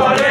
করে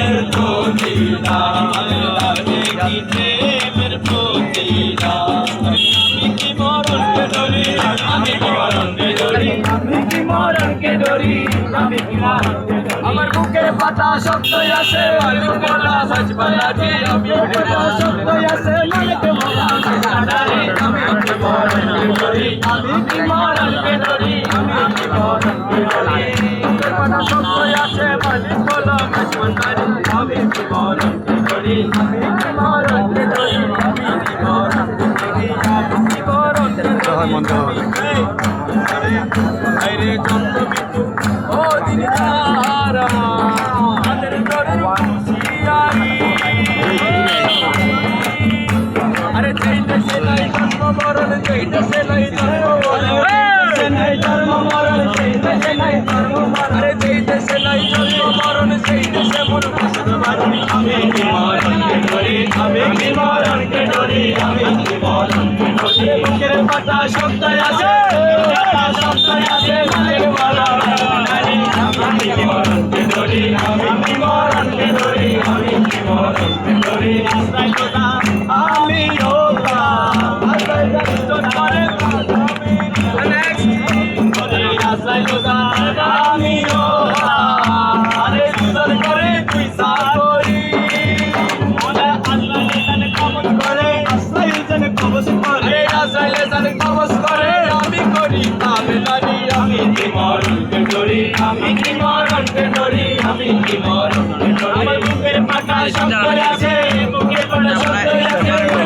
প্রেমের প্রতিটা আমি কি মরণকে ধরি আমি কি মরণকে ধরি? আমি কি মরণকে ধরি আমি কি মরণকে ধরি? আমার বুকে পাতা শব্দ আছে আমি বলা সচ বলা যে আমি পাতা শব্দ আছে। মনকে বলা আমি কি মরণকে ধরি আমি কি মরণকে ধরি আমি কি মরণকে ধরি পাতা শব্দ আছে মালিক বলা সচ বলা আমি কি মরণকে ধরি আমি মরণকে ধরি আরে আমি কি মরণ কে ধরি আমি কি মরণ কে ধরি বুকের পাতা শব্দ আছে শব্দ আছে মায়ের বলা আমি কি মরণ কে ধরি আমি কি মরণ কে ধরি আমি কি মরণ কে ধরি আশ্রয় তোলা আমি তোলা আমি ওকা আরে, দুজন করে তুই সাগরি জানে কবজ করে। আমি করি, আমি জানি, আমি কি মরণ ধরি, আমি কি মরণ কে ধরি, আমি কি মরণ কে ধরি। আমার বুকের পাতা শব্দ আছে